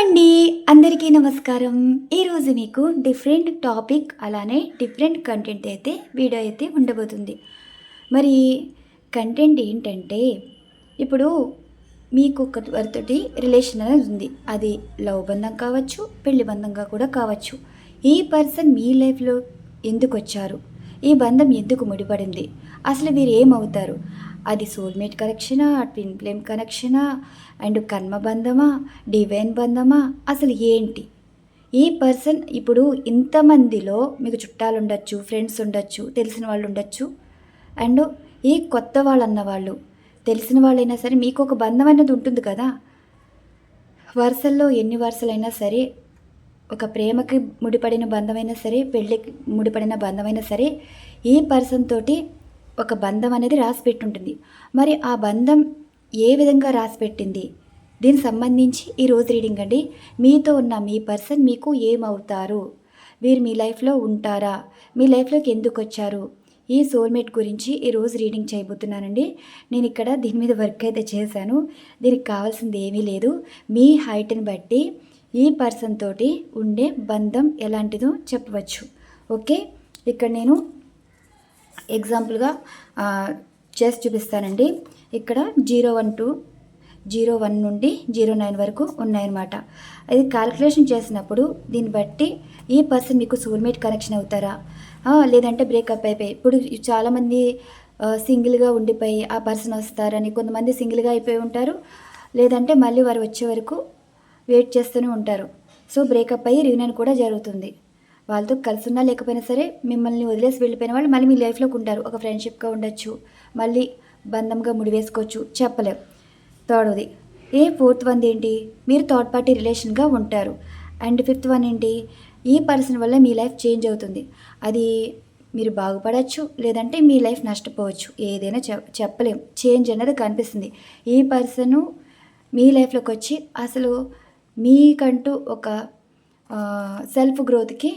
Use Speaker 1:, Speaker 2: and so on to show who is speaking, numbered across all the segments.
Speaker 1: అండి అందరికీ నమస్కారం. ఈరోజు మీకు డిఫరెంట్ టాపిక్ అలానే డిఫరెంట్ కంటెంట్ అయితే వీడియో అయితే ఉండబోతుంది. మరి కంటెంట్ ఏంటంటే ఇప్పుడు మీకు ఒకరితోటి రిలేషన్ అనేది ఉంది. అది లవ్ బంధం కావచ్చు పెళ్ళి బంధంగా కూడా కావచ్చు. ఈ పర్సన్ మీ లైఫ్లో ఎందుకు వచ్చారు? ఈ బంధం ఎందుకు ముడిపడింది? అసలు వీరు ఏమవుతారు? అది సోల్మేట్ కనెక్షనా ట్విన్ ఫ్లేమ్ కనెక్షనా అండ్ కర్మ బంధమా డివైన్ బంధమా అసలు ఏంటి? ఈ పర్సన్ ఇప్పుడు ఇంతమందిలో మీకు చుట్టాలు ఉండొచ్చు ఫ్రెండ్స్ ఉండొచ్చు తెలిసిన వాళ్ళు ఉండొచ్చు. అండ్ ఈ కొత్త వాళ్ళు అన్నవాళ్ళు తెలిసిన వాళ్ళైనా సరే మీకు ఒక బంధం అనేది ఉంటుంది కదా? వరుసల్లో ఎన్ని వరుసలైనా సరే ఒక ప్రేమకి ముడిపడిన బంధమైనా సరే పెళ్ళికి ముడిపడిన బంధమైనా సరే ఈ పర్సన్ తోటి ఒక బంధం అనేది రాసి పెట్టుంటుంది. మరి ఆ బంధం ఏ విధంగా రాసి పెట్టింది? దీనికి సంబంధించి ఈ రోజు రీడింగ్ అండి. మీతో ఉన్న మీ పర్సన్ మీకు ఏమవుతారు? వీరు మీ లైఫ్లో ఉంటారా? మీ లైఫ్లోకి ఎందుకు వచ్చారు? ఈ సోల్మేట్ గురించి ఈరోజు రీడింగ్ చేయబోతున్నానండి. నేను ఇక్కడ దీని మీద వర్క్ అయితే చేశాను. దీనికి కావాల్సింది ఏమీ లేదు. మీ హైట్ని బట్టి ఈ పర్సన్ తోటి ఉండే బంధం ఎలాంటిదో చెప్పవచ్చు. ఓకే? ఇక్కడ నేను ఎగ్జాంపుల్గా చేసి చూపిస్తానండి. ఇక్కడ zero one two zero one నుండి జీరో నైన్ వరకు ఉన్నాయన్నమాట. ఇది క్యాలిక్యులేషన్ చేసినప్పుడు దీన్ని బట్టి ఈ పర్సన్ మీకు సోల్మేట్ కనెక్షన్ అవుతారా? లేదంటే బ్రేకప్ అయిపోయి ఇప్పుడు చాలామంది సింగిల్గా ఉండిపోయి ఆ పర్సన్ వస్తారని కొంతమంది సింగిల్గా అయిపోయి ఉంటారు. లేదంటే మళ్ళీ వారు వచ్చే వరకు వెయిట్ చేస్తూనే ఉంటారు. సో బ్రేకప్ అయ్యి రీయూనియన్ కూడా జరుగుతుంది. వాళ్ళతో కలిసి ఉన్నా లేకపోయినా సరే మిమ్మల్ని వదిలేసి వెళ్ళిపోయిన వాళ్ళు మళ్ళీ మీ లైఫ్లోకి ఉంటారు. ఒక ఫ్రెండ్షిప్గా ఉండొచ్చు మళ్ళీ బంధంగా ముడివేసుకోవచ్చు చెప్పలేం. థర్డ్ది ఏ ఫోర్త్ వన్ ఏంటి? మీరు థర్డ్ పార్టీ రిలేషన్గా ఉంటారు. అండ్ ఫిఫ్త్ వన్ ఏంటి? ఈ పర్సన్ వల్ల మీ లైఫ్ చేంజ్ అవుతుంది. అది మీరు బాగుపడవచ్చు లేదంటే మీ లైఫ్ నష్టపోవచ్చు. ఏదైనా చెప్పలేం. చేంజ్ అనేది కనిపిస్తుంది. ఈ పర్సను మీ లైఫ్లోకి వచ్చి అసలు మీకంటూ ఒక సెల్ఫ్ గ్రోత్కి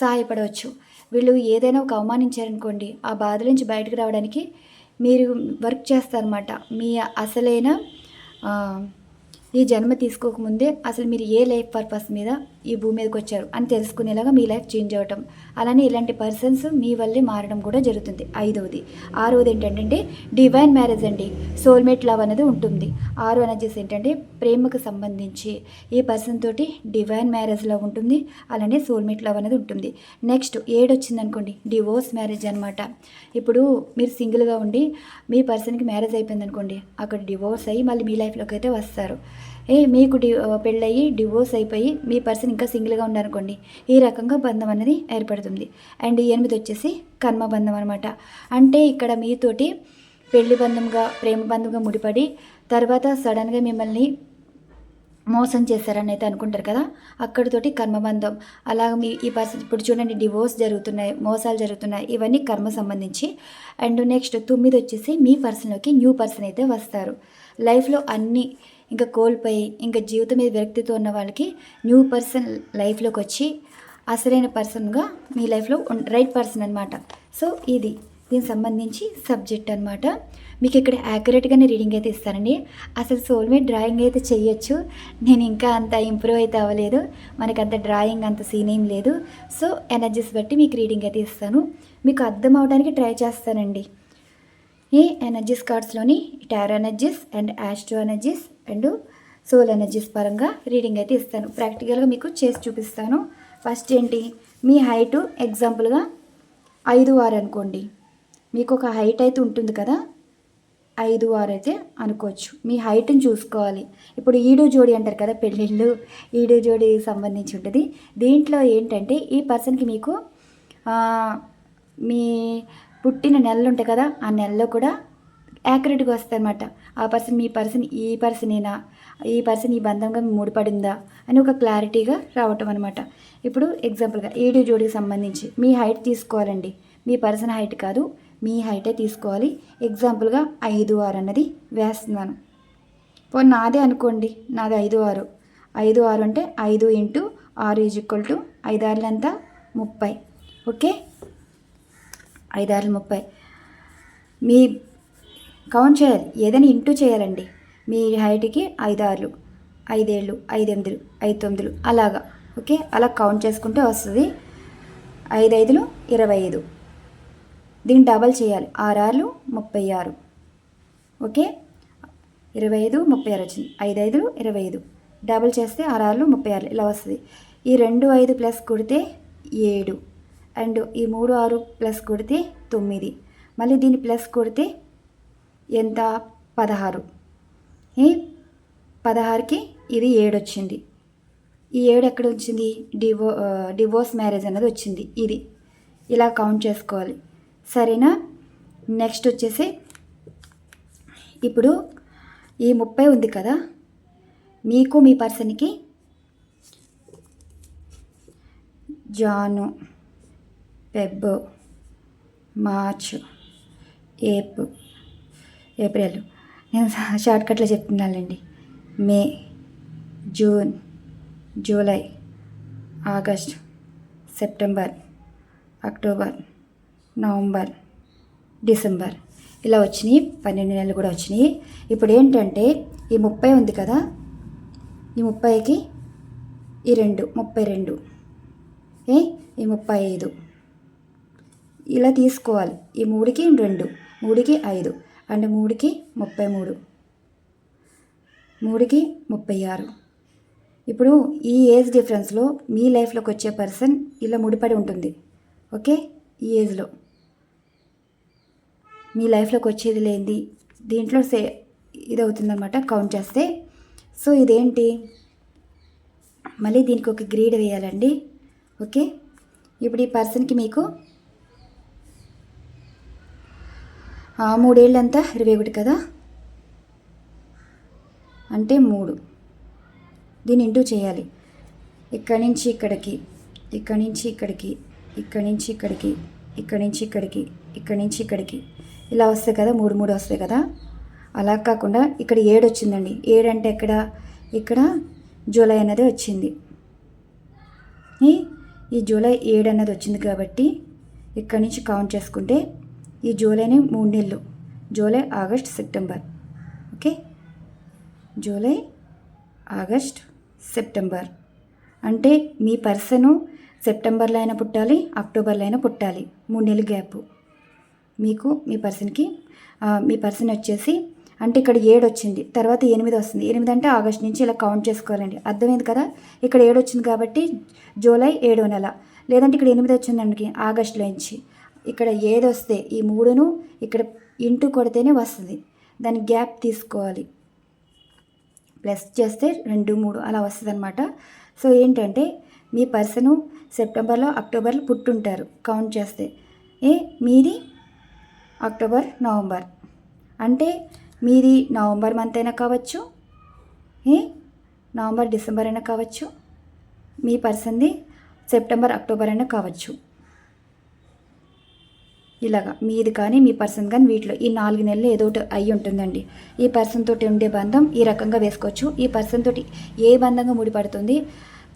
Speaker 1: సహాయపడవచ్చు. వీళ్ళు ఏదైనా ఒక అవమానించారనుకోండి ఆ బాధ నుంచి బయటకు రావడానికి మీరు వర్క్ చేస్తారన్నమాట. మీ అసలైన ఈ జన్మ తీసుకోకముందే అసలు మీరు ఏ లైఫ్ పర్పస్ మీద ఈ భూమి మీదకి వచ్చారు అని తెలుసుకునేలాగా మీ లైఫ్ చేంజ్ అవ్వటం. అలానే ఇలాంటి పర్సన్స్ మీ వల్లే మారడం కూడా జరుగుతుంది. ఐదవది. ఆరవది ఏంటంటే డివైన్ మ్యారేజ్ అండి. సోల్మేట్ లవ్ అనేది ఉంటుంది. ఆరు ఎనర్జీస్ ఏంటంటే ప్రేమకు సంబంధించి. ఈ పర్సన్ తోటి డివైన్ మ్యారేజ్ లవ్ ఉంటుంది. అలానే సోల్మేట్ లవ్ అనేది ఉంటుంది. నెక్స్ట్ ఏడొచ్చింది అనుకోండి డివోర్స్ మ్యారేజ్ అనమాట ఇప్పుడు మీరు సింగిల్గా ఉండి మీ పర్సన్కి మ్యారేజ్ అయిపోయింది అనుకోండి అక్కడ డివోర్స్ అయ్యి మళ్ళీ మీ లైఫ్లోకి అయితే వస్తారు. ఏ మీకు డి పెళ్ళయ్యి డివోర్స్ అయిపోయి మీ పర్సన్ ఇంకా సింగిల్గా ఉన్నారనుకోండి ఈ రకంగా బంధం అనేది ఏర్పడుతుంది. అండ్ ఎనిమిది వచ్చేసి కర్మ బంధం అనమాట అంటే ఇక్కడ మీతోటి పెళ్ళి బంధంగా ప్రేమ బంధంగా ముడిపడి తర్వాత సడన్గా మిమ్మల్ని మోసం చేశారని అయితే అనుకుంటారు కదా అక్కడితోటి కర్మబంధం అలా మీ ఈ పర్సన్ ఇప్పుడు చూడండి డివోర్స్ జరుగుతున్నాయి మోసాలు జరుగుతున్నాయి ఇవన్నీ కర్మ సంబంధించి. అండ్ నెక్స్ట్ తొమ్మిది వచ్చేసి మీ పర్సన్లోకి న్యూ పర్సన్ అయితే వస్తారు. లైఫ్లో అన్నీ ఇంకా కోల్పోయి ఇంకా జీవితం మీద విరక్తితో ఉన్న వాళ్ళకి న్యూ పర్సన్ లైఫ్లోకి వచ్చి అసలైన పర్సన్గా మీ లైఫ్లో రైట్ పర్సన్ అనమాట సో ఇది దీనికి సంబంధించి సబ్జెక్ట్ అనమాట మీకు ఇక్కడ యాక్యురేట్గానే రీడింగ్ అయితే ఇస్తానండి. అసలు సోల్మేట్ డ్రాయింగ్ అయితే చేయొచ్చు నేను ఇంకా అంత ఇంప్రూవ్ అయితే అవ్వలేదు. మనకు అంత డ్రాయింగ్ అంత సీన్ ఏం లేదు. సో ఎనర్జీస్ బట్టి మీకు రీడింగ్ అయితే ఇస్తాను. మీకు అర్థం అవడానికి ట్రై చేస్తానండి. ఈ energies కార్డ్స్లోని tarot energies and astro energies and soul energies పరంగా రీడింగ్ అయితే ఇస్తాను. ప్రాక్టికల్గా మీకు చేసి చూపిస్తాను. ఫస్ట్ ఏంటి? మీ హైటు ఎగ్జాంపుల్గా ఐదు ఆరు అనుకోండి. మీకు ఒక హైట్ అయితే ఉంటుంది కదా? ఐదు ఆరు అయితే అనుకోవచ్చు. మీ హైట్ని చూసుకోవాలి. ఇప్పుడు ఈడో జోడి అంటారు కదా పెళ్ళిళ్ళు. ఈడు జోడి సంబంధించి ఉంటుంది. దీంట్లో ఏంటంటే ఈ పర్సన్కి మీకు మీ పుట్టిన నెలలు ఉంటాయి కదా? ఆ నెలలో కూడా యాక్యురేట్గా వస్తాయన్నమాట. ఆ పర్సన్ మీ పర్సన్ ఈ పర్సనేనా? ఈ పర్సన్ ఈ బంధంగా ముడిపడిందా? అని ఒక క్లారిటీగా రావటం అనమాట ఇప్పుడు ఎగ్జాంపుల్గా ఏడు జోడికి సంబంధించి మీ హైట్ తీసుకోవాలండి. మీ పర్సన్ హైట్ కాదు మీ హైటే తీసుకోవాలి. ఎగ్జాంపుల్గా ఐదు ఆరు అన్నది వేస్తున్నాను. పో నాదే అనుకోండి నాది ఐదు ఆరు. ఐదు ఆరు అంటే ఐదు ఇంటూ ఆరు ఈజ్ ఈక్వల్ టు ఐదు ఆరులు ఎంత? ముప్పై. ఓకే? ఐదు ఆరులు ముప్పై. మీ కౌంట్ చేయాలి. ఏదైనా ఇంటూ చేయాలండి. మీ హైట్కి ఐదు ఆరులు ఐదేళ్ళు ఐదెనిమిదిలు ఐదు తొమ్మిదిలు అలాగా. ఓకే? అలా కౌంట్ చేసుకుంటే వస్తుంది. ఐదు ఐదులు ఇరవై ఐదు దీన్ని డబల్ చేయాలి. ఆరార్లు ముప్పై ఆరు ఓకే? ఇరవై ఐదు ముప్పై ఆరు వచ్చింది. ఐదు ఐదులు ఇరవై ఐదు డబల్ చేస్తే ఆరార్లు ముప్పై ఆరు ఇలా వస్తుంది. ఈ రెండు ఐదు ప్లస్ కొడితే ఏడు. అండ్ ఈ మూడు ఆరు ప్లస్ కొడితే తొమ్మిది. మళ్ళీ దీన్ని ప్లస్ కొడితే ఎంత? పదహారు. ఈ పదహారుకి ఇది ఏడు వచ్చింది ఈ ఏడు ఎక్కడ వచ్చింది డివో డివోర్స్ మ్యారేజ్ అన్నది వచ్చింది. ఇది. ఇలా కౌంట్ చేసుకోవాలి. సరేనా? నెక్స్ట్ వచ్చేసి ఇప్పుడు ఈ ముప్పై ఉంది కదా? మీకు మీ పర్సన్కి Jan Feb March April April. నేను షార్ట్కట్లో చెప్తున్నానండి. May June July August September October November December. ఇలా వచ్చినాయి. పన్నెండు నెలలు కూడా వచ్చినాయి. ఇప్పుడు ఏంటంటే ఈ ముప్పై ఉంది కదా? ఈ ముప్పైకి ఈ రెండు ముప్పై రెండు. ఏ? ఈ ముప్పై ఐదు. ఇలా తీసుకోవాలి. ఈ మూడుకి రెండు మూడుకి ఐదు. అంటే మూడుకి ముప్పై మూడు. మూడుకి ముప్పై ఆరు. ఇప్పుడు ఈ ఏజ్ డిఫరెన్స్లో మీ లైఫ్లోకి వచ్చే పర్సన్ ఇలా ముడిపడి ఉంటుంది. ఓకే? ఈ ఏజ్లో. మీ లైఫ్లోకి వచ్చేది లేనిది దీంట్లో సే ఇది అవుతుందన్నమాట కౌంట్ చేస్తే. సో ఇదేంటి? మళ్ళీ దీనికి ఒక గ్రీడ్ వేయాలండి. ఓకే? ఇప్పుడు ఈ పర్సన్కి మీకు ఆ, మూడేళ్ళంతా ఇరవై ఒకటి కదా? అంటే మూడు. దీన్ని ఇంటూ చేయాలి. ఇక్కడి నుంచి ఇక్కడికి ఇక్కడి నుంచి ఇక్కడికి ఇక్కడి నుంచి ఇక్కడికి ఇక్కడి నుంచి ఇక్కడికి ఇక్కడి నుంచి ఇక్కడికి. ఇలా వస్తాయి కదా మూడు మూడు వస్తాయి కదా? అలా కాకుండా ఇక్కడ ఏడు వచ్చిందండి. ఏడు అంటే ఎక్కడ? ఇక్కడ జూలై అన్నది వచ్చింది. ఈ ఈ జూలై ఏడు అన్నది వచ్చింది కాబట్టి ఇక్కడి నుంచి కౌంట్ చేసుకుంటే ఈ జూలైని మూడు నెలలు. July August September. Okay? July August September. అంటే మీ పర్సను సెప్టెంబర్లో అయినా పుట్టాలి అక్టోబర్లో అయినా పుట్టాలి. మూడు నెలల గ్యాప్. మీకు మీ పర్సన్కి మీ పర్సన్ వచ్చేసి అంటే ఇక్కడ ఏడు వచ్చింది తర్వాత ఎనిమిది వస్తుంది. ఎనిమిది అంటే ఆగస్ట్ నుంచి ఇలా కౌంట్ చేసుకోవాలండి. అర్థమైంది కదా? ఇక్కడ ఏడు వచ్చింది కాబట్టి జూలై ఏడో నెల. లేదంటే ఇక్కడ ఎనిమిది వచ్చిందండి ఆగస్టులో నుంచి. ఇక్కడ ఏదొస్తే ఈ మూడును ఇక్కడ ఇంటూ కొడితేనే వస్తుంది. దాని గ్యాప్ తీసుకోవాలి. ప్లస్ చేస్తే రెండు మూడు అలా వస్తుంది అనమాట సో ఏంటంటే మీ పర్సను సెప్టెంబర్లో అక్టోబర్లో పుట్టుంటారు. కౌంట్ చేస్తే. ఏ? మీది అక్టోబర్ నవంబర్. అంటే మీది నవంబర్ మంత్ అయినా కావచ్చు. ఏ? నవంబర్ డిసెంబర్ అయినా కావచ్చు. మీ పర్సన్ది సెప్టెంబర్ అక్టోబర్ అయినా కావచ్చు. ఇలాగా మీది కానీ మీ పర్సన్ కానీ వీటిలో ఈ నాలుగు నెలలు ఏదో ఒకటి అయి ఉంటుందండి. ఈ పర్సన్ తోటి ఉండే బంధం ఈ రకంగా వేసుకోవచ్చు. ఈ పర్సన్ తోటి ఏ బంధంగా ముడిపడుతుంది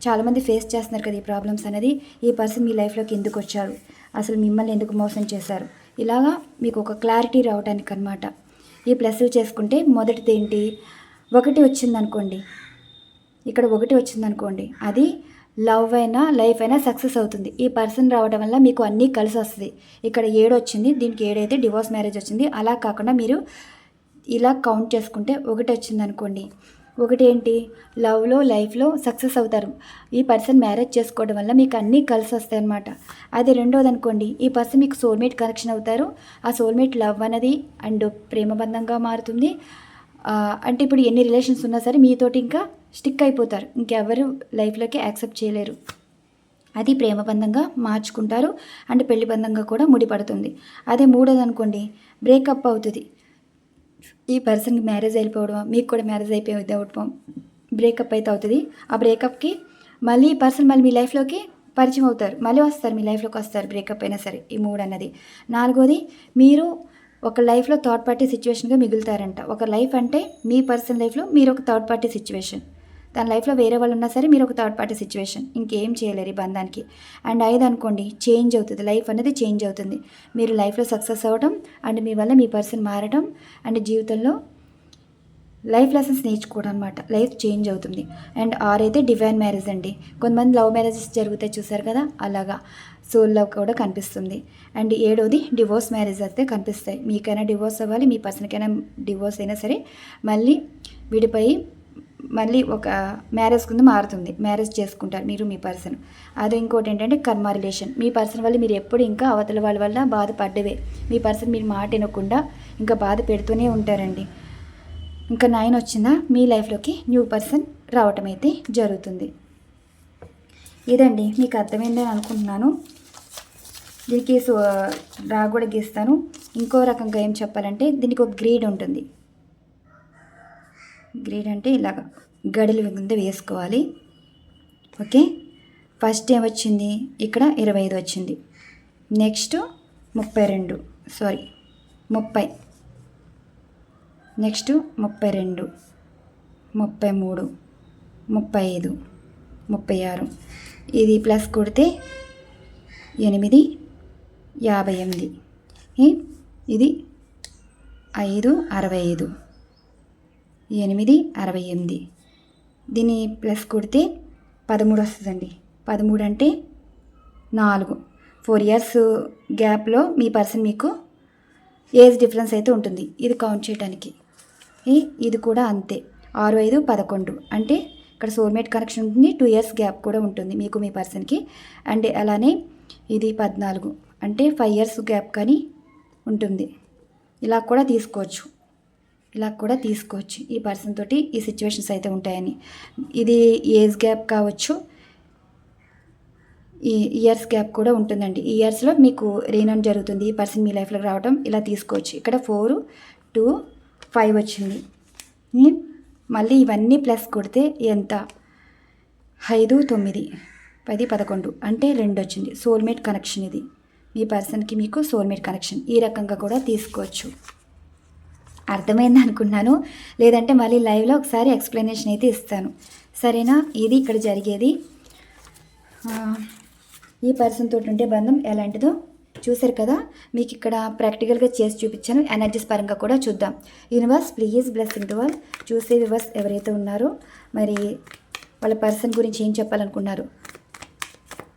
Speaker 1: చాలామంది ఫేస్ చేస్తున్నారు కదా ఈ ప్రాబ్లమ్స్ అనేది. ఈ పర్సన్ మీ లైఫ్లోకి ఎందుకు వచ్చారు? అసలు మిమ్మల్ని ఎందుకు మోసం చేశారు? ఇలాగా మీకు ఒక క్లారిటీ రావడానికి అనమాట ఈ ప్లస్ చేసుకుంటే మొదటిది ఏంటి? ఒకటి వచ్చిందనుకోండి. ఇక్కడ ఒకటి వచ్చిందనుకోండి. అది లవ్ అయినా లైఫ్ అయినా సక్సెస్ అవుతుంది. ఈ పర్సన్ రావడం వల్ల మీకు అన్నీ కలిసి వస్తుంది. ఇక్కడ ఏడు వచ్చింది దీనికి ఏడైతే డివోర్స్ మ్యారేజ్ వచ్చింది. అలా కాకుండా మీరు ఇలా కౌంట్ చేసుకుంటే ఒకటి వచ్చింది అనుకోండి. ఒకటి ఏంటి? లవ్లో లైఫ్లో సక్సెస్ అవుతారు. ఈ పర్సన్ మ్యారేజ్ చేసుకోవడం వల్ల మీకు అన్నీ కలిసి వస్తాయి అనమాట అది రెండోది అనుకోండి. ఈ పర్సన్ మీకు సోల్మేట్ కనెక్షన్ అవుతారు. ఆ సోల్మేట్ లవ్ అనేది అండ్ ప్రేమబంధంగా మారుతుంది. అంటే ఇప్పుడు ఎన్ని రిలేషన్స్ ఉన్నా సరే మీతోటి ఇంకా స్టిక్ అయిపోతారు. ఇంకెవరు లైఫ్లోకి యాక్సెప్ట్ చేయలేరు. అది ప్రేమ బంధంగా మార్చుకుంటారు. అండ్ పెళ్ళి బంధంగా కూడా ముడిపడుతుంది. అదే మూడోది అనుకోండి బ్రేకప్ అవుతుంది. ఈ పర్సన్కి మ్యారేజ్ అయిపోవడం మీకు కూడా మ్యారేజ్ అయిపోయి అవడం బ్రేకప్ అయితే అవుతుంది. ఆ బ్రేకప్కి మళ్ళీ ఈ పర్సన్ మళ్ళీ మీ లైఫ్లోకి పరిచయం అవుతారు. మళ్ళీ వస్తారు మీ లైఫ్లోకి వస్తారు బ్రేకప్ అయినా సరే ఈ మూడు అన్నది నాలుగోది మీరు ఒక లైఫ్లో థర్డ్ పార్టీ సిచ్యువేషన్గా మిగులుతారంట. ఒక లైఫ్ అంటే మీ పర్సన్ లైఫ్లో మీరు ఒక థర్డ్ పార్టీ సిచ్యువేషన్. తన లైఫ్లో వేరే వాళ్ళు ఉన్నా సరే మీరు ఒక థర్డ్ పార్టీ సిచ్యువేషన్ ఇంకేం చేయలేరు ఈ బంధానికి. అండ్ ఐదు అనుకోండి చేంజ్ అవుతుంది. లైఫ్ అనేది చేంజ్ అవుతుంది. మీరు లైఫ్లో సక్సెస్ అవ్వడం అండ్ మీ వల్ల మీ పర్సన్ మారడం అండ్ జీవితంలో లైఫ్ లెసన్స్ నేర్చుకోవడం అనమాట లైఫ్ చేంజ్ అవుతుంది. అండ్ ఆర్ అయితే డివైన్ మ్యారేజ్ అండి. కొంతమంది లవ్ మ్యారేజెస్ జరుగుతాయి చూసారు కదా? అలాగా. సోల్ లవ్ కూడా కనిపిస్తుంది. అండ్ ఏడోది డివోర్స్ మ్యారేజ్ అయితే కనిపిస్తాయి. మీకైనా డివోర్స్ అవ్వాలి మీ పర్సన్కైనా డివోర్స్ అయినా సరే మళ్ళీ విడిపోయి మళ్ళీ ఒక మ్యారేజ్ కింద మారుతుంది. మ్యారేజ్ చేసుకుంటారు మీరు మీ పర్సన్. అది ఇంకోటి ఏంటంటే కర్మ రిలేషన్. మీ పర్సన్ వల్ల మీరు ఎప్పుడు ఇంకా అవతల వాళ్ళ వల్ల బాధపడ్డవే మీ పర్సన్ మీరు మాట వినకుండా ఇంకా బాధ పెడుతూనే ఉంటారండి. ఇంకా నైన్ వచ్చిందా? మీ లైఫ్లోకి న్యూ పర్సన్ రావటం అయితే జరుగుతుంది. ఇదండి మీకు అర్థమైందని అనుకుంటున్నాను. దీనికి రా కూడా గీస్తాను. ఇంకో రకంగా ఏం చెప్పాలంటే దీనికి ఒక గ్రీడ్ ఉంటుంది. గ్రేడ్ అంటే ఇలాగ గడిలు కింద వేసుకోవాలి. ఓకే? ఫస్ట్ ఏం వచ్చింది? ఇక్కడ ఇరవై ఐదు వచ్చింది. నెక్స్ట్ ముప్పై రెండు. సారీ ముప్పై. నెక్స్ట్ ముప్పై రెండు ముప్పై మూడు ముప్పై ఐదు ముప్పై ఆరు. ఇది ప్లస్ కొడితే ఎనిమిది యాభై ఎనిమిది. ఇది ఐదు అరవై ఐదు. ఎనిమిది అరవై ఎనిమిది. దీన్ని ప్లస్ కొడితే పదమూడు వస్తుందండి. పదమూడు అంటే నాలుగు. ఫోర్ ఇయర్స్ గ్యాప్లో మీ పర్సన్ మీకు ఏజ్ డిఫరెన్స్ అయితే ఉంటుంది. ఇది కౌంట్ చేయడానికి ఇది కూడా అంతే. ఆరు ఐదు పదకొండు. అంటే ఇక్కడ సోల్మేట్ కనెక్షన్ ఉంటుంది టూ ఇయర్స్ గ్యాప్ కూడా ఉంటుంది మీకు మీ పర్సన్కి అండ్ అలానే ఇది పద్నాలుగు. అంటే ఫైవ్ ఇయర్స్ గ్యాప్ కానీ ఉంటుంది. ఇలా కూడా తీసుకోవచ్చు. ఇలా కూడా తీసుకోవచ్చు. ఈ పర్సన్ తోటి ఈ సిచ్యువేషన్స్ అయితే ఉంటాయని. ఇది ఏజ్ గ్యాప్ కావచ్చు. ఈ ఇయర్స్ గ్యాప్ కూడా ఉంటుందండి. ఈ ఇయర్స్లో మీకు రీనౌన్ జరుగుతుంది. ఈ పర్సన్ మీ లైఫ్లోకి రావడం ఇలా తీసుకోవచ్చు. ఇక్కడ ఫోర్ టూ ఫైవ్ వచ్చింది. మళ్ళీ ఇవన్నీ ప్లస్ కొడితే ఎంత? ఐదు తొమ్మిది పది పదకొండు. అంటే రెండు వచ్చింది. సోల్మేట్ కనెక్షన్ ఇది. మీ పర్సన్కి మీకు సోల్మేట్ కనెక్షన్ ఈ రకంగా కూడా తీసుకోవచ్చు. అర్థమైంది అనుకున్నాను. లేదంటే మళ్ళీ లైవ్లో ఒకసారి ఎక్స్ప్లెనేషన్ అయితే ఇస్తాను. సరేనా? ఇది ఇక్కడ జరిగేది. ఈ పర్సన్ తోటి ఉంటే బంధం ఎలాంటిదో చూశారు కదా? మీకు ఇక్కడ ప్రాక్టికల్గా చేసి చూపించాను. ఎనర్జీస్ పరంగా కూడా చూద్దాం. యూనివర్స్ ప్లీజ్ బ్లెస్సింగ్ టు వాళ్ళు చూసే వివర్స్ ఎవరైతే ఉన్నారో మరి వాళ్ళ పర్సన్ గురించి ఏం చెప్పాలనుకున్నారు?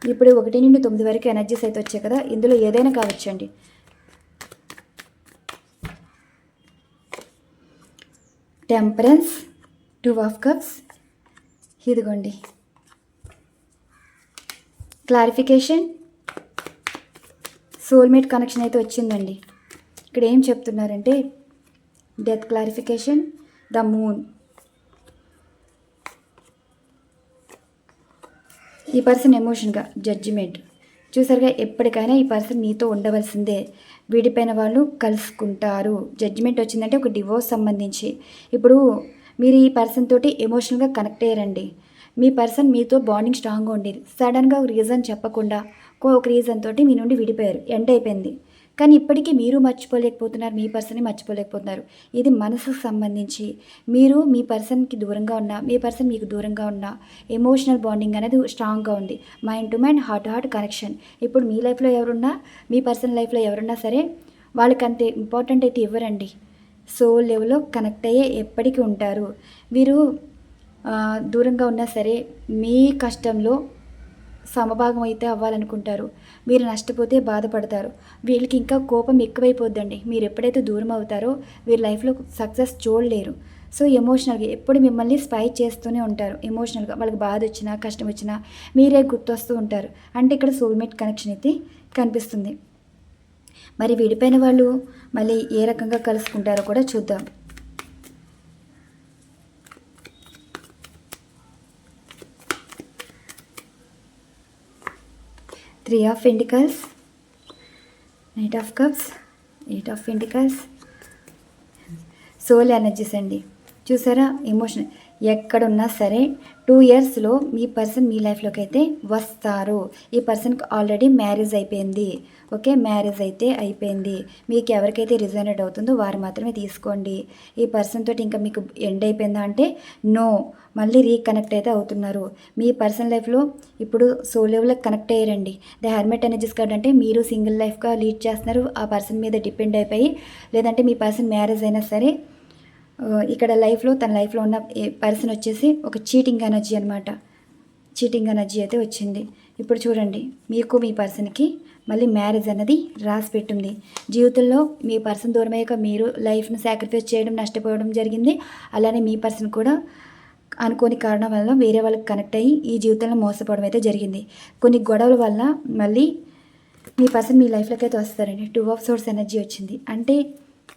Speaker 1: ఇప్పుడు ఒకటి నుండి తొమ్మిది వరకు ఎనర్జీస్ అయితే వచ్చాయి కదా? ఇందులో ఏదైనా కావచ్చండి. Temperance two of cups. ఇదిగోండి. క్లారిఫికేషన్. సోల్మేట్ కనెక్షన్ అయితే వచ్చిందండి. ఇక్కడ ఏం చెప్తున్నారంటే డెత్ క్లారిఫికేషన్ ద మూన్. ఈ పర్సన్ ఎమోషన్గా జడ్జిమెంట్. చూసారుగా ఎప్పటికైనా ఈ పర్సన్ మీతో ఉండవలసిందే. విడిపోయిన వాళ్ళు కలుసుకుంటారు. జడ్జిమెంట్ వచ్చిందంటే ఒక డివోర్స్ సంబంధించి. ఇప్పుడు మీరు ఈ పర్సన్ తోటి ఎమోషనల్గా కనెక్ట్ అయ్యారండి. మీ పర్సన్ మీతో బాండింగ్ స్ట్రాంగ్గా ఉండేది సడన్గా ఒక రీజన్ చెప్పకుండా కో- ఒక రీజన్ తోటి మీ నుండి విడిపోయారు. ఎండ్ అయిపోయింది. కానీ ఇప్పటికీ మీరు మర్చిపోలేకపోతున్నారు మీ పర్సన్ని మర్చిపోలేకపోతున్నారు. ఇది మనసుకు సంబంధించి. మీరు మీ పర్సన్కి దూరంగా ఉన్న మీ పర్సన్ మీకు దూరంగా ఉన్న ఎమోషనల్ బాండింగ్ అనేది స్ట్రాంగ్గా ఉంది. Mind to mind heart to heart connection ఇప్పుడు మీ లైఫ్లో ఎవరున్నా మీ పర్సన్ లైఫ్లో ఎవరున్నా సరే వాళ్ళకి అంతే ఇంపార్టెంట్ అయితే ఇవ్వరండి. సోల్ లెవెల్లో కనెక్ట్ అయ్యే ఎప్పటికీ ఉంటారు. వీరు దూరంగా ఉన్నా సరే మీ కష్టంలో సమభాగం అయితే అవ్వాలనుకుంటారు. మీరు నష్టపోతే బాధపడతారు. వీళ్ళకి ఇంకా కోపం ఎక్కువైపోద్దండి. మీరు ఎప్పుడైతే దూరం అవుతారో వీరి లైఫ్లో సక్సెస్ చూడలేరు. సో ఎమోషనల్గా ఎప్పుడు మిమ్మల్ని స్పై చేస్తూనే ఉంటారు. ఎమోషనల్గా వాళ్ళకి బాధ వచ్చినా కష్టం వచ్చినా మీరే గుర్తొస్తూ ఉంటారు. అంటే ఇక్కడ సోల్మేట్ కనెక్షన్ అయితే కనిపిస్తుంది. మరి విడిపోయిన వాళ్ళు మళ్ళీ ఏ రకంగా కలుసుకుంటారో కూడా చూద్దాం. Three of pentacles knight of cups eight of pentacles soul energies అండి. చూసారా? ఎమోషనల్ ఎక్కడున్నా సరే టూ ఇయర్స్లో మీ పర్సన్ మీ లైఫ్లోకి అయితే వస్తారు. ఈ పర్సన్కి ఆల్రెడీ మ్యారేజ్ అయిపోయింది. ఓకే? మ్యారేజ్ అయితే అయిపోయింది. మీకు ఎవరికైతే రిజనేట్ అవుతుందో వారు మాత్రమే తీసుకోండి. ఈ పర్సన్ తోటి ఇంకా మీకు ఎండ్ అయిపోయిందా అంటే నో. మళ్ళీ రీకనెక్ట్ అయితే అవుతున్నారు. మీ పర్సనల్ లైఫ్లో ఇప్పుడు సో లెవెల్కి కనెక్ట్ అయ్యారండి. ద హెర్మెట్ ఎనర్జీస్ కార్డ్ అంటే మీరు సింగిల్ లైఫ్గా లీడ్ చేస్తున్నారు. ఆ పర్సన్ మీద డిపెండ్ అయిపోయి లేదంటే మీ పర్సన్ మ్యారేజ్ అయినా సరే ఇక్కడ లైఫ్లో తన లైఫ్లో ఉన్న పర్సన్ వచ్చేసి ఒక చీటింగ్ ఎనర్జీ అనమాట చీటింగ్ ఎనర్జీ అయితే వచ్చింది. ఇప్పుడు చూడండి మీకు మీ పర్సన్కి మళ్ళీ మ్యారేజ్ అన్నది రాసి పెట్టింది. జీవితంలో మీ పర్సన్ దూరమయ్యాక మీరు లైఫ్ను సాక్రిఫైస్ చేయడం నష్టపోవడం జరిగింది. అలానే మీ పర్సన్ కూడా అనుకోని కారణం వల్ల వేరే వాళ్ళకి కనెక్ట్ అయ్యి ఈ జీవితంలో మోసపోవడం అయితే జరిగింది. కొన్ని గొడవల వల్ల మళ్ళీ మీ పర్సన్ మీ లైఫ్లోకి అయితే వస్తారండి. టూ ఆఫ్ సోర్స్ ఎనర్జీ వచ్చింది. అంటే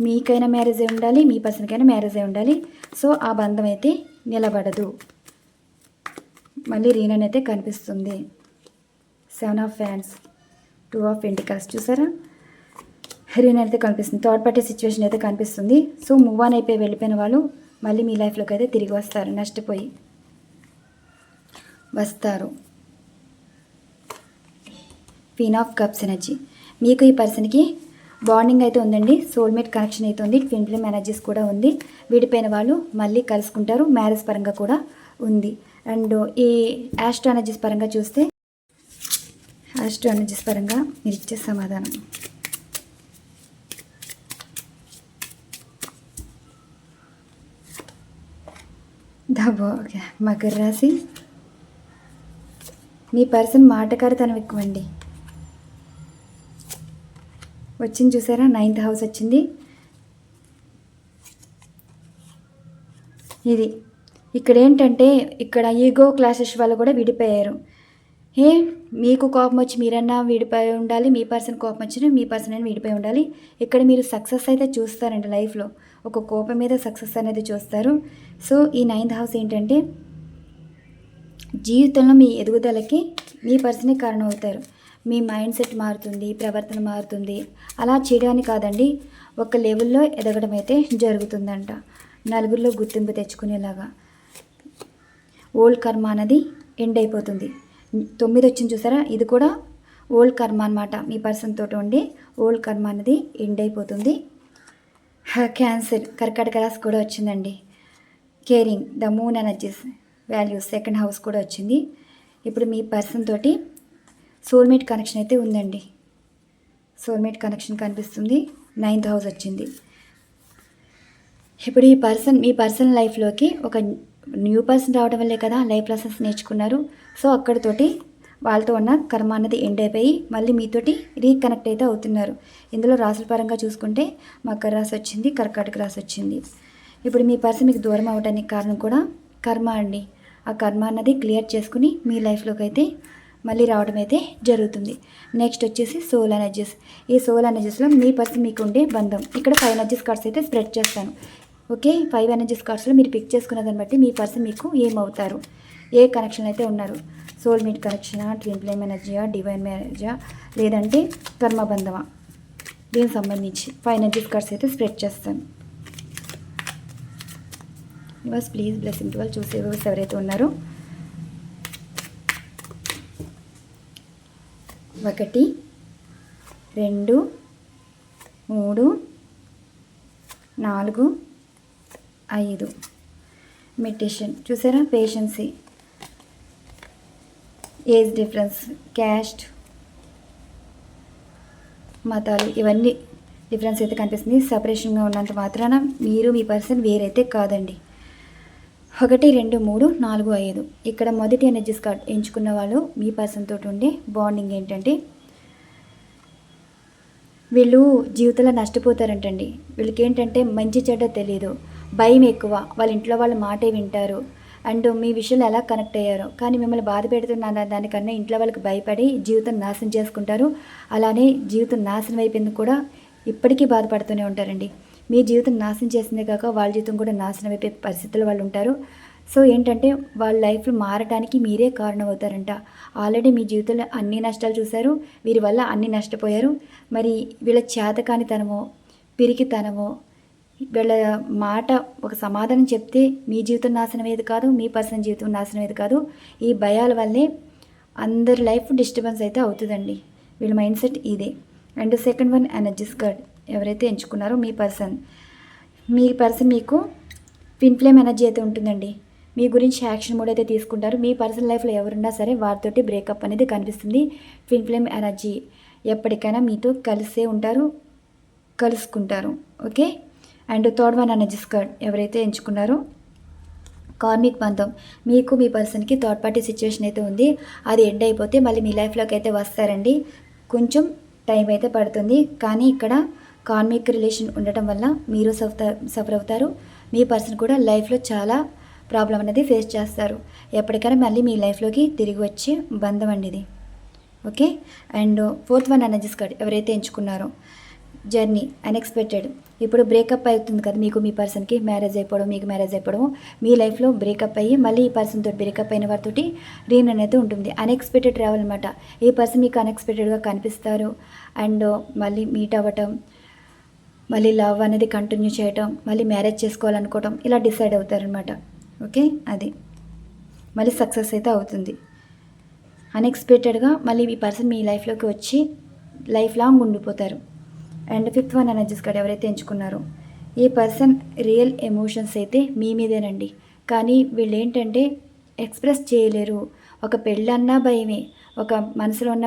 Speaker 1: మీకైనా మ్యారేజ్ అయి ఉండాలి మీ పర్సన్కైనా మ్యారేజ్ అయి ఉండాలి. సో ఆ బంధం అయితే నిలబడదు. మళ్ళీ రీనన్ అయితే కనిపిస్తుంది. సెవెన్ ఆఫ్ ఫ్యాన్స్ టూ ఆఫ్ పెంటికల్స్ చూసారా? రీనన్ అయితే కనిపిస్తుంది. థర్డ్ పార్టీ సిచ్యువేషన్ అయితే కనిపిస్తుంది. సో మూవ్ ఆన్ అయిపోయి వెళ్ళిపోయిన వాళ్ళు మళ్ళీ మీ లైఫ్లోకి అయితే తిరిగి వస్తారు. నష్టపోయి వస్తారు. క్వీన్ ఆఫ్ కప్స్ ఎనర్జీ మీకు ఈ పర్సన్కి బాండింగ్ అయితే ఉందండి సోల్మేట్ కనెక్షన్ అయితే ఉంది ట్విన్ ఫ్లేమ్ ఎనర్జీస్ కూడా ఉంది. విడిపోయిన వాళ్ళు మళ్ళీ కలుసుకుంటారు మ్యారేజ్ పరంగా కూడా ఉంది. అండ్ ఈ యాస్ట్రో ఎనర్జీస్ పరంగా చూస్తే యాస్ట్రో ఎనర్జీస్ పరంగా మీరు ఇచ్చే సమాధానం. దాబో ఓకే మకర రాశి. మీ పర్సన్ మాటకారితనం ఎక్కువండి. వచ్చింది చూసారా? నైన్త్ హౌస్ వచ్చింది. ఇది. ఇక్కడ ఏంటంటే ఇక్కడ ఈగో క్లాసెస్ వల్ల కూడా విడిపోయారు. ఏ? మీకు కోపం వచ్చి మీరన్నా విడిపోయి ఉండాలి మీ పర్సన్ కోపం వచ్చిన మీ పర్సన్ అయినా విడిపోయి ఉండాలి. ఇక్కడ మీరు సక్సెస్ అయితే చూస్తారండి లైఫ్లో ఒక కోపం మీద సక్సెస్ అనేది చూస్తారు. సో ఈ నైన్త్ హౌస్ ఏంటంటే జీవితంలో మీ ఎదుగుదలకి మీ పర్సనే కారణం అవుతారు మీ మైండ్ సెట్ మారుతుంది ప్రవర్తన మారుతుంది. అలా చేయడానికి కాదండి ఒక లెవెల్లో ఎదగడం అయితే జరుగుతుందంట. నలుగురిలో గుర్తింపు తెచ్చుకునేలాగా. ఓల్డ్ కర్మ అనేది ఎండ్ అయిపోతుంది. తొమ్మిది వచ్చింది చూసారా? ఇది కూడా ఓల్డ్ కర్మ అనమాట మీ పర్సన్ తోటి ఉండి ఓల్డ్ కర్మ అనేది ఎండ్ అయిపోతుంది. క్యాన్సర్ కర్కాటక రాశి కూడా వచ్చిందండి. Caring the moon energies values second house కూడా వచ్చింది. ఇప్పుడు మీ పర్సన్ తోటి సోల్మేట్ కనెక్షన్ అయితే ఉందండి. సోల్మేట్ కనెక్షన్ కనిపిస్తుంది. నైన్త్ హౌస్ వచ్చింది. ఇప్పుడు ఈ పర్సన్ మీ పర్సనల్ లైఫ్లోకి ఒక న్యూ పర్సన్ రావడం వల్లే కదా లైఫ్ లెసన్స్ నేర్చుకున్నారు. సో అక్కడితోటి వాళ్ళతో ఉన్న కర్మ అన్నది ఎండ్ అయిపోయి మళ్ళీ మీతోటి రీకనెక్ట్ అయితే అవుతున్నారు. ఇందులో రాసుల పరంగా చూసుకుంటే మకర రాశి వచ్చింది కర్కాటక రాశి వచ్చింది. ఇప్పుడు మీ పర్సన్ మీకు దూరం అవ్వడానికి కారణం కూడా కర్మ అండి. ఆ కర్మ అన్నది క్లియర్ చేసుకుని మీ లైఫ్లోకి అయితే మళ్ళీ రావడం అయితే జరుగుతుంది. నెక్స్ట్ వచ్చేసి సోల్ ఎనర్జీస్ ఈ సోల్ ఎనర్జీస్లో మీ పర్సన్ మీకు ఉండే బంధం. ఇక్కడ ఫైవ్ ఎనర్జీస్ కార్డ్స్ అయితే స్ప్రెడ్ చేస్తాను. ఓకే? ఫైవ్ ఎనర్జీస్ కార్డ్స్లో మీరు పిక్ చేసుకున్న దాన్ని బట్టి మీ పర్సన్ మీకు ఏమవుతారు? ఏ కనెక్షన్ అయితే ఉన్నారు? సోల్మేట్ కనెక్షనా ట్విన్ ఫ్లేమ్ ఎనర్జీయా డివైన్ ఎనర్జీయా లేదంటే కర్మబంధమా దీనికి సంబంధించి ఫైవ్ ఎనర్జీస్ కార్డ్స్ అయితే స్ప్రెడ్ చేస్తాను. బస్ ప్లీజ్ బ్లెస్సింగ్ వాళ్ళు చూసే ఎవరైతే ఉన్నారో ఒకటి రెండు మూడు నాలుగు ఐదు. మెడిటేషన్ చూసారా? పేషెన్సీ ఏజ్ డిఫరెన్స్ క్యాస్ట్ మతాలు. ఇవన్నీ డిఫరెన్స్ అయితే కనిపిస్తుంది. సపరేషన్గా ఉన్నంత మాత్రాన మీరు మీ పర్సన్ వేరైతే కాదండి. ఒకటి రెండు మూడు నాలుగు ఐదు. ఇక్కడ మొదటి ఎనర్జీస్ కార్డ్ ఎంచుకున్న వాళ్ళు మీ పర్సన్ తోటి ఉండే బాండింగ్ ఏంటంటే వీళ్ళు జీవితంలో నష్టపోతారంటండి. వీళ్ళకి ఏంటంటే మంచి చెడ్డ తెలియదు భయం ఎక్కువ. వాళ్ళ ఇంట్లో వాళ్ళ మాటే వింటారు. అండ్ మీ విషయంలో ఎలా కనెక్ట్ అయ్యారో. కానీ మిమ్మల్ని బాధ పెడుతున్న దానికన్నా ఇంట్లో వాళ్ళకి భయపడి జీవితం నాశనం చేసుకుంటారు. అలానే జీవితం నాశనం అయిపోయింది కూడా ఇప్పటికీ బాధపడుతూనే ఉంటారండి. మీ జీవితం నాశనం చేసిందే కాక వాళ్ళ జీవితం కూడా నాశనం అయిపోయే పరిస్థితుల్లో వాళ్ళు ఉంటారు. సో ఏంటంటే వాళ్ళ లైఫ్ మారడానికి మీరే కారణం అవుతారంట ఆల్రెడీ మీ జీవితంలో అన్ని నష్టాలు చూశారు. వీరి వల్ల అన్ని నష్టపోయారు. మరి వీళ్ళ చేతకానితనమో పిరికితనమో వీళ్ళ మాట ఒక సమాధానం చెప్తే మీ జీవితం నాశనం ఏది కాదు మీ పర్సనల్ జీవితం నాశనం ఏది కాదు. ఈ భయాల వల్లే అందరి లైఫ్ డిస్టర్బెన్స్ అయితే అవుతుందండి. వీళ్ళ మైండ్ సెట్ ఇదే. And second one energies card ఎవరైతే ఎంచుకున్నారో మీ పర్సన్. మీ పర్సన్ మీకు పిన్ ఫ్లేమ్ ఎనర్జీ అయితే ఉంటుందండి. మీ గురించి యాక్షన్ మూడ్ అయితే తీసుకుంటారు. మీ పర్సనల్ లైఫ్లో ఎవరున్నా సరే వారితోటి బ్రేకప్ అనేది కనిపిస్తుంది. ట్విన్ ఫ్లేమ్ ఎనర్జీ ఎప్పటికైనా మీతో కలిసే ఉంటారు కలుసుకుంటారు. Okay? And third one energies card ఎవరైతే ఎంచుకున్నారో కార్మిక్ బంధం. మీకు మీ పర్సన్కి థర్డ్ పార్టీ సిచ్యువేషన్ అయితే ఉంది. అది ఎండ్ అయిపోతే మళ్ళీ మీ లైఫ్లోకి అయితే వస్తారండి. కొంచెం టైం అయితే పడుతుంది. కానీ ఇక్కడ కార్మిక్ రిలేషన్ ఉండటం వల్ల మీరు సఫర్ సఫర్ అవుతారు. మీ పర్సన్ కూడా లైఫ్లో చాలా ప్రాబ్లం అనేది ఫేస్ చేస్తారు. ఎప్పటికైనా మళ్ళీ మీ లైఫ్లోకి తిరిగి వచ్చే బంధం అండి ఇది okay? And fourth one energies card ఎవరైతే ఎంచుకున్నారో జర్నీ అన్ఎక్స్పెక్టెడ్. ఇప్పుడు బ్రేకప్ అవుతుంది కదా మీకు మీ పర్సన్కి మ్యారేజ్ అయిపోవడం మీకు మ్యారేజ్ అయిపోవడం మీ లైఫ్లో బ్రేకప్ అయ్యి మళ్ళీ ఈ పర్సన్తో బ్రేకప్ అయిన వారితోటి రీన్ అనేది ఉంటుంది. అన్ఎక్స్పెక్టెడ్ ట్రావెల్ అనమాట ఈ పర్సన్ మీకు అన్ఎక్స్పెక్టెడ్గా కనిపిస్తారు? అండ్ మళ్ళీ మీట్ అవ్వటం మళ్ళీ లవ్ అనేది కంటిన్యూ చేయటం మళ్ళీ మ్యారేజ్ చేసుకోవాలనుకోవటం ఇలా డిసైడ్ అవుతారనమాట ఓకే? అది. మళ్ళీ సక్సెస్ అయితే అవుతుంది. అన్ఎక్స్పెక్టెడ్గా మళ్ళీ ఈ పర్సన్ మీ లైఫ్లోకి వచ్చి లైఫ్ లాంగ్ ఉండిపోతారు. And fifth one energies card ఎవరైతే ఎంచుకున్నారో ఈ పర్సన్ రియల్ ఎమోషన్స్ అయితే మీ మీదేనండి. కానీ వీళ్ళు ఏంటంటే ఎక్స్ప్రెస్ చేయలేరు. ఒక పెళ్ళన్నా భయమే. ఒక మనసులో ఉన్న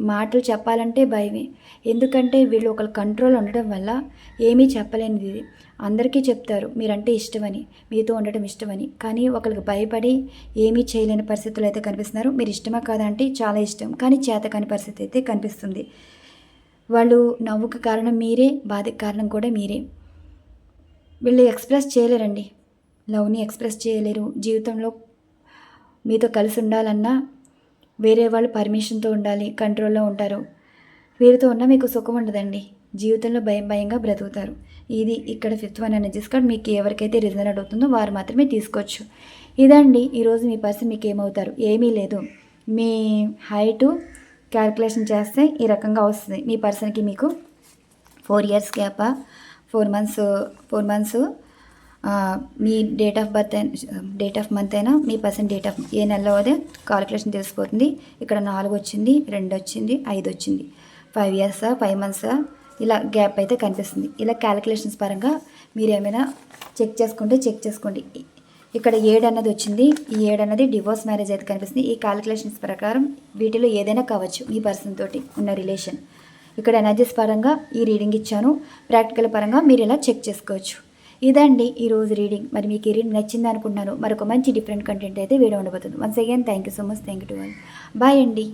Speaker 1: మాటలు చెప్పాలంటే భయమే. ఎందుకంటే వీళ్ళు ఒకరు కంట్రోల్ ఉండడం వల్ల ఏమీ చెప్పలేనిది. ఇది అందరికీ చెప్తారు మీరంటే ఇష్టమని మీతో ఉండటం ఇష్టమని. కానీ ఒకరికి భయపడి ఏమీ చేయలేని పరిస్థితులు అయితే కనిపిస్తున్నారు. మీరు ఇష్టమా కాదంటే చాలా ఇష్టం. కానీ చేతకాని పరిస్థితి అయితే కనిపిస్తుంది. వాళ్ళు నవ్వుకు కారణం మీరే బాధకు కారణం కూడా మీరే. వీళ్ళు ఎక్స్ప్రెస్ చేయలేరండి. లవ్ని ఎక్స్ప్రెస్ చేయలేరు. జీవితంలో మీతో కలిసి ఉండాలన్నా వేరే వాళ్ళు పర్మిషన్తో ఉండాలి కంట్రోల్లో ఉంటారు. వీరితో ఉన్న మీకు సుఖం ఉండదండి. జీవితంలో భయం భయంగా బ్రతుకుతారు. ఇది ఇక్కడ ఫిఫ్త్ వన్ ఎనర్జీస్ కార్డ్ మీకు ఎవరికైతే రీజన్ అడుగుతుందో వారు మాత్రమే తీసుకోవచ్చు. ఇదండి ఈరోజు మీ పర్సన్ మీకు ఏమవుతారు? ఏమీ లేదు. మీ హైటు క్యాల్కులేషన్ చేస్తే ఈ రకంగా వస్తుంది. మీ పర్సన్కి మీకు four years gap? Four months four months me date of birth date of month అయినా మీ పర్సన్ డేట్ ఆఫ్ ఏ నెలలో అదే కాలిక్యులేషన్ తెలిసిపోతుంది. ఇక్కడ నాలుగు వచ్చింది రెండు వచ్చింది ఐదు వచ్చింది. ఫైవ్ ఇయర్సా ఫైవ్ మంత్సా ఇలా గ్యాప్ అయితే కనిపిస్తుంది. ఇలా క్యాలిక్యులేషన్స్ పరంగా మీరు ఏమైనా చెక్ చేసుకుంటే చెక్ చేసుకోండి. ఇక్కడ ఏడు అన్నది వచ్చింది. ఈ ఏడు అన్నది డివోర్స్ మ్యారేజ్ అయితే కనిపిస్తుంది. ఈ క్యాలిక్యులేషన్స్ ప్రకారం వీటిలో ఏదైనా కావచ్చు మీ పర్సన్ తోటి ఉన్న రిలేషన్ ఇక్కడ ఎనర్జీస్ పరంగా ఈ రీడింగ్ ఇచ్చాను. ప్రాక్టికల్ పరంగా మీరు ఇలా చెక్ చేసుకోవచ్చు. ఇదండి ఈరోజు రీడింగ్. మరి మీకు ఈ రీడింగ్ నచ్చింది అనుకుంటున్నాను. మరొక మంచి డిఫరెంట్ కంటెంట్ అయితే వీడియో ఉండబోతుంది. Once again thank you so much thank you to all bye అండి.